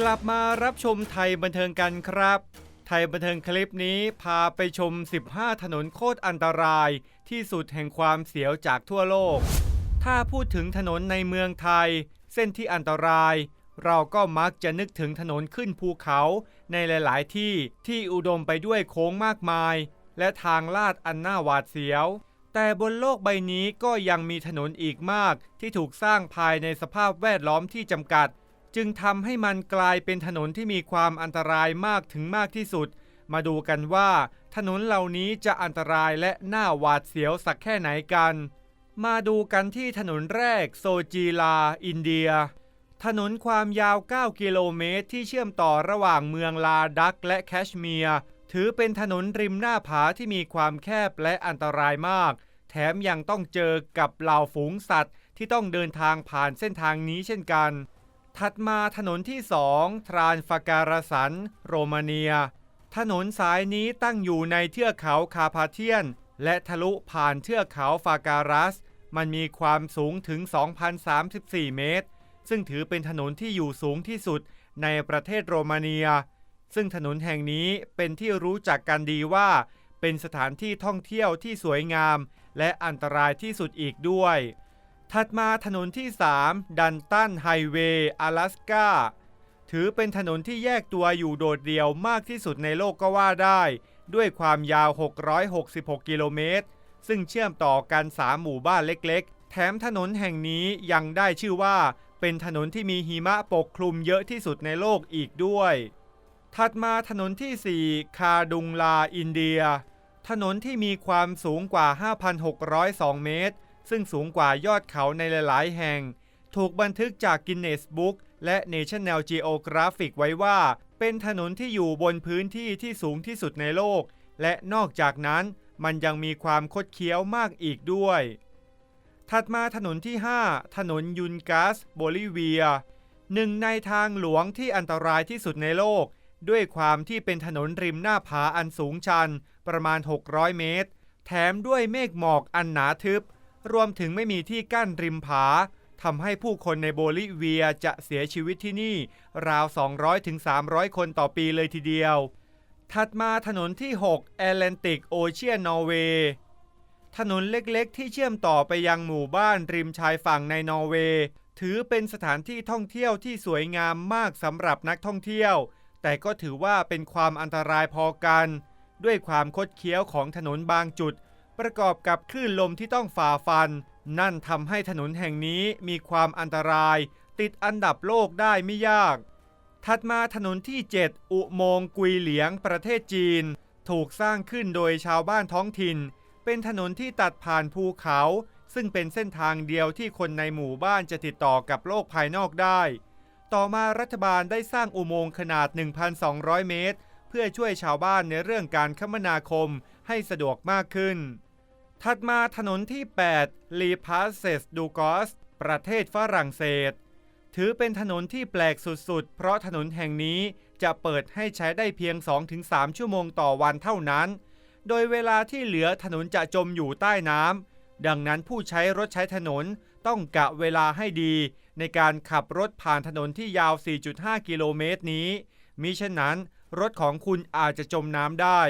กลับมารับชมไทยบันเทิงกันครับ ไทยบันเทิงคลิปนี้พาไปชม 15 ถนนโคตรอันตราย ที่สุดแห่งความเสียวจากทั่วโลก ถ้าพูดถึงถนนในเมืองไทย เส้นที่อันตราย เราก็มักจะนึกถึงถนนขึ้นภูเขาในหลาย ๆ ที่ที่อุดมไปด้วยโค้งมากมาย และทางลาดอันน่าหวาดเสียว แต่บนโลกใบนี้ก็ยังมีถนนอีกมากที่ถูกสร้างภายในสภาพแวดล้อมที่จำกัด จึงทำให้มันกลายเป็นถนนที่มีความอันตรายมากถึงมากที่สุด มาดูกันว่าถนนเหล่านี้จะอันตรายและน่าหวาดเสียวสักแค่ไหนกัน มาดูกันที่ถนนแรกโซจีลา อินเดีย ถนนความยาว 9 กิโลเมตรที่เชื่อมต่อระหว่างเมืองลาดักและแคชเมียร์ถือเป็นถนนริมหน้าผาที่มีความแคบและอันตรายมาก แถมยังต้องเจอกับเหล่าฝูงสัตว์ที่ต้องเดินทางผ่านเส้นทางนี้เช่นกัน ถัดมาถนนที่ 2 ทรานฟาการสัน โรมาเนีย ถนนสายนี้ตั้งอยู่ในเทือกเขาคาพาเทียน และทะลุผ่านเทือกเขาฟาการัส มันมีความสูงถึง 2,034 เมตร ซึ่งถือเป็นถนนที่อยู่สูงที่สุดในประเทศโรมาเนีย ซึ่งถนนแห่งนี้เป็นที่รู้จักกันดีว่า เป็นสถานที่ท่องเที่ยวที่สวยงาม และอันตรายที่สุดอีกด้วย ถัดมาถนนที่ 3 ดันตันไฮเวย์阿拉สกาถือเป็นถนนที่แยกตัวอยู่โดดเดี่ยวมากที่สุดในโลกก็ว่าได้ ด้วยความยาว 666 กิโลเมตร ซึ่งเชื่อมต่อกัน 3 หมู่บ้านเล็กๆ แถมถนนแห่งนี้ยังได้ชื่อว่า เป็นถนนที่มีหิมะปกคลุมเยอะที่สุดในโลกอีกด้วย ถัดมาถนนที่ 4 คาดุงลาอินเดีย ถนนที่มีความสูงกว่า 5,602 เมตร ซึ่งสูงกว่ายอดเขาในหลาย ๆ แห่ง ถูกบันทึกจากกินเนสบุ๊กและ National Geographic ไว้ว่า เป็นถนนที่อยู่บนพื้นที่ที่สูงที่สุดในโลก และนอกจากนั้นมันยังมีความคดเคี้ยวมากอีกด้วย ถัดมาถนนที่ 5 ถนนยุนกัสโบลิเวีย หนึ่งในทางหลวงที่อันตรายที่สุดในโลก ด้วยความที่เป็นถนนริมหน้าผาอันสูงชัน ประมาณ 600 เมตร แถมด้วยเมฆหมอกอันหนาทึบ รวมถึงไม่มีที่กั้นริมผาทำให้ผู้คนในโบลิเวียจะเสียชีวิตที่นี่ ราว 200-300 คนต่อปีเลยทีเดียว ถัดมาถนนที่ 6 แอตแลนติกโอเชียนนอร์เวย์ถนนเล็กๆ ที่เชื่อมต่อไปยังหมู่บ้านริมชายฝั่งในนอร์เวย์ ถือเป็นสถานที่ท่องเที่ยวที่สวยงามมากสำหรับนักท่องเที่ยว แต่ก็ถือว่าเป็นความอันตรายพอกัน ด้วยความคดเคี้ยวของถนนบางจุด ประกอบกับคลื่นลมที่ต้องฝ่าฟัน นั่นทำให้ถนนแห่งนี้มีความอันตราย ติดอันดับโลกได้ไม่ยาก ถัดมาถนนที่ 7 อุโมงกุยเหลียงประเทศจีน ถูกสร้างขึ้นโดยชาวบ้านท้องถิ่น เป็นถนนที่ตัดผ่านภูเขา ซึ่งเป็นเส้นทางเดียวที่คนในหมู่บ้านจะติดต่อกับโลกภายนอกได้ ต่อมารัฐบาลได้สร้างอุโมงค์ขนาด 1,200 เมตร เพื่อช่วยชาวบ้านในเรื่องการคมนาคมให้สะดวกมากขึ้น ถัดมาถนนที่ 8 ลีพาสเซสดูกอส ประเทศฝรั่งเศส ถือเป็นถนนที่แปลกสุดๆ เพราะถนนแห่งนี้จะเปิดให้ใช้ได้เพียง 2-3 ชั่วโมงต่อวันเท่านั้น โดยเวลาที่เหลือถนนจะจมอยู่ใต้น้ำ ดังนั้นผู้ใช้รถใช้ถนนต้องกะเวลาให้ดี ในการขับรถผ่านถนนที่ยาว 4.5 กิโลเมตรนี้ มิฉะนั้นรถของคุณอาจจะจมน้ำได้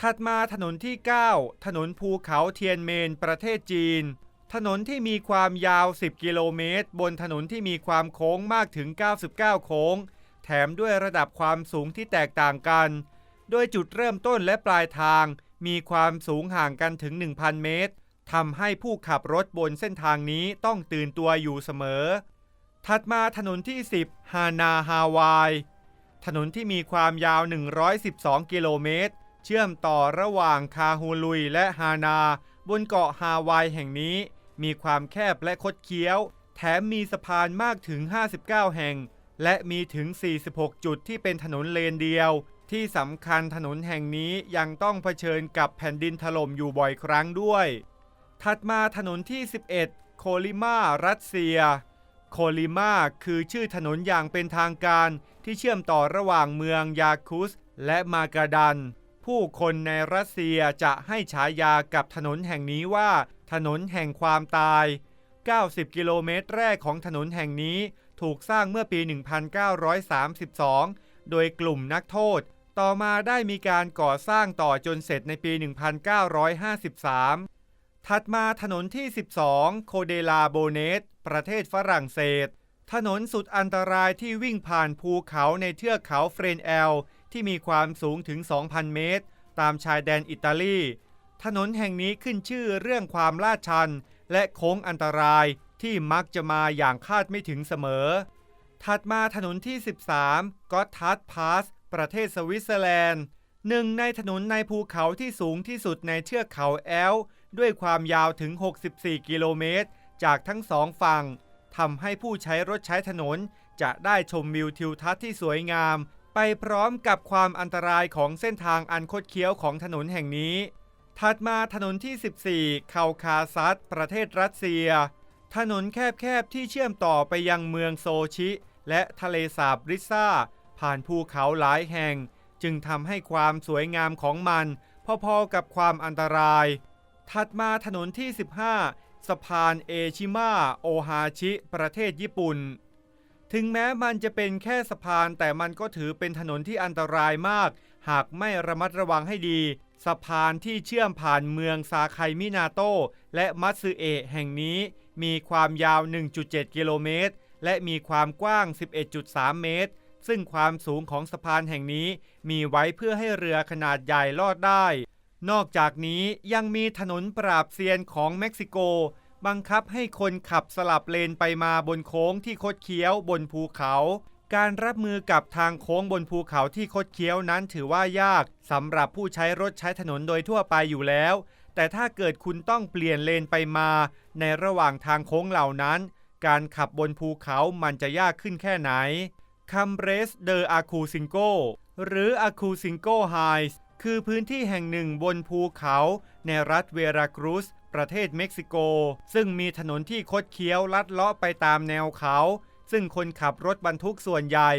ถัดมาถนนที่ 9 ถนนภูเขาเทียนเมนประเทศจีน ถนนที่มีความยาว 10 กิโลเมตร บนถนนที่มีความโค้งมากถึง 99 โค้ง แถมด้วยระดับความสูงที่แตกต่างกัน โดยจุดเริ่มต้นและปลายทางมีความสูงห่างกันถึง 1,000 เมตรทำให้ผู้ขับรถบนเส้นทางนี้ต้องตื่นตัวอยู่เสมอ ถัดมาถนนที่ 10 ฮานาฮาวาย ถนนที่มีความยาว 112 กิโลเมตร เชื่อมต่อระหว่างคาฮูลุยและฮานา บนเกาะฮาวายแห่งนี้ มีความแคบและคดเคี้ยว แถมมีสะพานมากถึง 59 แห่ง และมีถึง 46 จุดที่เป็นถนนเลนเดียว ที่สำคัญถนนแห่งนี้ยังต้องเผชิญกับแผ่นดินถล่มอยู่บ่อยครั้งด้วย ถัดมาถนนที่ 11 โคลิมารัสเซีย โคลิมาคือชื่อถนนอย่างเป็นทางการที่เชื่อมต่อระหว่างเมืองยาคุสและมากาดัน ผู้คนในรัสเซียจะให้ฉายากับถนนแห่งนี้ว่า ถนนแห่งความตาย 90 กิโลเมตรแรกของถนนแห่งนี้ถูกสร้างเมื่อปี 1932 โดยกลุ่มนักโทษ ต่อมาได้มีการก่อสร้างต่อจนเสร็จในปี 1953 ถัดมาถนนที่ 12 โคเดลาโบเนตประเทศฝรั่งเศส ถนนสุดอันตรายที่วิ่งผ่านภูเขาในเทือกเขาเฟรนแอล ที่มีความสูงถึง 2,000 เมตร ตามชายแดนอิตาลี ถนนแห่งนี้ขึ้นชื่อเรื่องความลาดชัน และโค้งอันตรายที่มักจะมาอย่างคาดไม่ถึงเสมอ ถัดมาถนนที่ 13ก็ทัสพาส ประเทศสวิตเซอร์แลนด์หนึ่งในถนนในภูเขาที่สูงที่สุดในเทือกเขาแอล ด้วยความยาวถึง 64 กิโลเมตร จากทั้งสองฝั่งทำให้ผู้ใช้รถใช้ถนนจะได้ชมวิวทิวทัศน์ที่สวยงาม ไปพร้อมกับความอันตรายของเส้นทางอันคดเคี้ยวของถนนแห่งนี้ ถัดมาถนนที่ 14 เคาคาซัสประเทศรัสเซีย ถนนแคบๆที่เชื่อมต่อไปยังเมืองโซชิ และทะเลสาบริซ่า ผ่านภูเขาหลายแห่ง จึงทำให้ความสวยงามของมันพอๆกับความอันตราย ถัดมาถนนที่ 15 สะพานเอชิมะโอฮาชิ ประเทศญี่ปุ่น ถึงแม้มันจะเป็นแค่สะพาน แต่มันก็ถือเป็นถนนที่อันตรายมาก หากไม่ระมัดระวังให้ดี สะพานที่เชื่อมผ่านเมืองซาไคมินาโตและมัตสึเอะแห่งนี้ มีความยาว 1.7 กิโลเมตร และมีความกว้าง 11.3 เมตร ซึ่งความสูงของสะพานแห่งนี้ มีไว้เพื่อให้เรือขนาดใหญ่ลอดได้ นอกจากนี้ยังมีถนนปราบเซียนของเม็กซิโก บังคับให้คนขับสลับเลนไปมาบนโค้งที่คดเคี้ยวบนภูเขา การรับมือกับทางโค้งบนภูเขาที่คดเคี้ยวนั้นถือว่ายากสำหรับผู้ใช้รถใช้ถนนโดยทั่วไปอยู่แล้ว แต่ถ้าเกิดคุณต้องเปลี่ยนเลนไปมา ในระหว่างทางโค้งเหล่านั้น การขับบนภูเขามันจะยากขึ้นแค่ไหนคัมเบรสเดออาคูซิงโกหรืออาคูซิงโกไฮส์คือพื้นที่แห่งหนึ่งบนภูเขาในรัฐเวราครุส ประเทศเม็กซิโก ซึ่งมีถนนที่คดเคี้ยวลัดเลาะไปตามแนวเขา ซึ่งคนขับรถบรรทุกส่วนใหญ่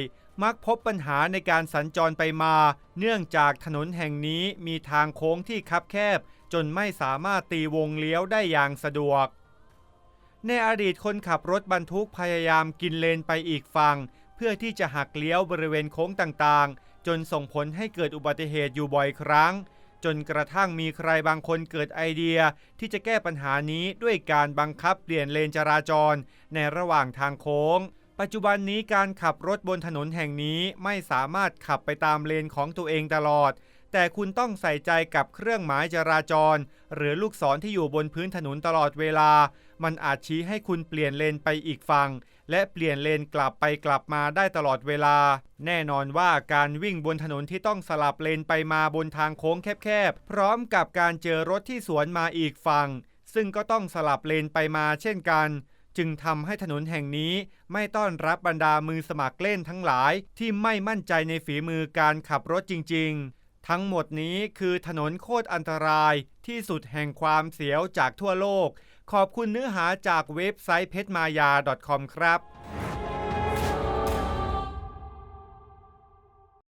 มักพบปัญหาในการสัญจรไปมา เนื่องจากถนนแห่งนี้มีทางโค้งที่คับแคบ จนไม่สามารถตีวงเลี้ยวได้อย่างสะดวก ในอดีตคนขับรถบรรทุกพยายามกินเลนไปอีกฝั่งเพื่อที่จะหักเลี้ยวบริเวณโค้งต่างๆ จนส่งผลให้เกิดอุบัติเหตุอยู่บ่อยครั้ง จนกระทั่งมีใครบางคนเกิดไอเดียที่จะแก้ปัญหานี้ด้วยการบังคับเปลี่ยนเลนจราจรในระหว่างทางโค้ง ปัจจุบันนี้การขับรถบนถนนแห่งนี้ไม่สามารถขับไปตามเลนของตัวเองตลอด แต่คุณต้องใส่ใจกับเครื่องหมายจราจร หรือลูกศรที่อยู่บนพื้นถนนตลอดเวลา มันอาจชี้ให้คุณเปลี่ยนเลนไปอีกฝั่ง และเปลี่ยนเลนกลับไปกลับมาได้ตลอดเวลา แน่นอนว่าการวิ่งบนถนนที่ต้องสลับเลนไปมาบนทางโค้งแคบๆ พร้อมกับการเจอรถที่สวนมาอีกฝั่ง ซึ่งก็ต้องสลับเลนไปมาเช่นกัน จึงทำให้ถนนแห่งนี้ไม่ต้อนรับบรรดามือสมัครเล่นทั้งหลายที่ไม่มั่นใจในฝีมือการขับรถจริง ๆทั้งหมดนี้คือถนนโคตรอันตรายที่สุดแห่งความเสียวจากทั่วโลก ขอบคุณเนื้อหาจากเว็บไซต์เพชรมายา .com ครับ